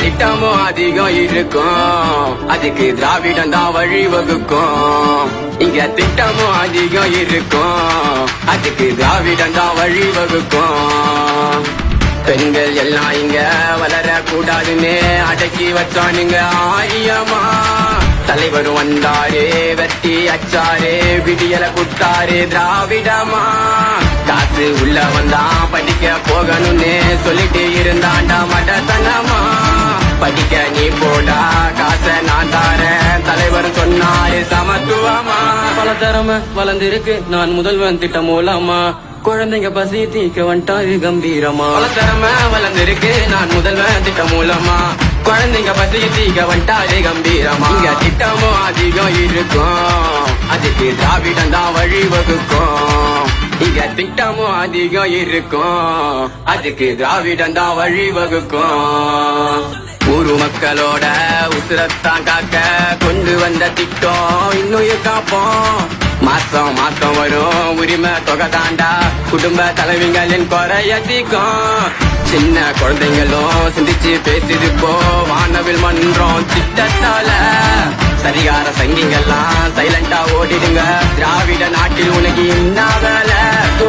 திட்டமும் அதிகம் இருக்கும். அதுக்கு திராவிடம் தான் வழிவகுக்கும் இங்க திட்டமும் அதிகம் இருக்கும். அதுக்கு திராவிடம் தான் வழிவகுக்கும் பெண்கள் எல்லாம் இங்க வளர கூடாதுன்னு அடக்கி வச்சானுங்க ஆரியமா தலைவர் வந்தாரே வெட்டி அச்சாரு விடியல குத்தாரு திராவிடமா காசு உள்ள வந்தா படிக்க போகணும்னு சொல்லிட்டு இருந்தாண்டா மடத்தனமா. படிக்க நீ போடா காசை நான் தாரேன். தலைவர் சொன்னாரு சமத்துவமா? பல திறமை வளர்ந்திருக்கு. நான் முதல்வன் திட்டம் மூலமா. குழந்தைங்க பசி தீக்க வந்துட்டாரு கம்பீரமா. பல திறமை வளர்ந்திருக்கு. நான் முதல்வன் திட்டம் மூலமா. குழந்தைங்க பசிக்கு தீக்க வந்துட்டாரு கம்பீரமா. இங்க திட்டமும் அதிகம் இருக்கும். அதுக்கு திராவிடம் தான் வழிவகுக்கும் இங்க திட்டமும் அதிகம் இருக்கும். அதுக்கு திராவிடம் தான் வழிவகுக்கும் ஊரு மக்களோட உசுரத்தான் காக்க கொண்டு வந்த திட்டம் இன்னும் காப்போம். மாசம் மாசம் வரும் உரிமை தொகை தாண்டா. குடும்ப குறைய குறையதிகம் சின்ன குழந்தைங்களும் சிந்திச்சு பேசுது போ. வானவில் மன்றம் திட்டத்தால. சரிகார சங்கிங்கெல்லாம் சைலண்டா ஓடிடுங்க. திராவிட நாட்டில் உனக்கு என்ன வேலை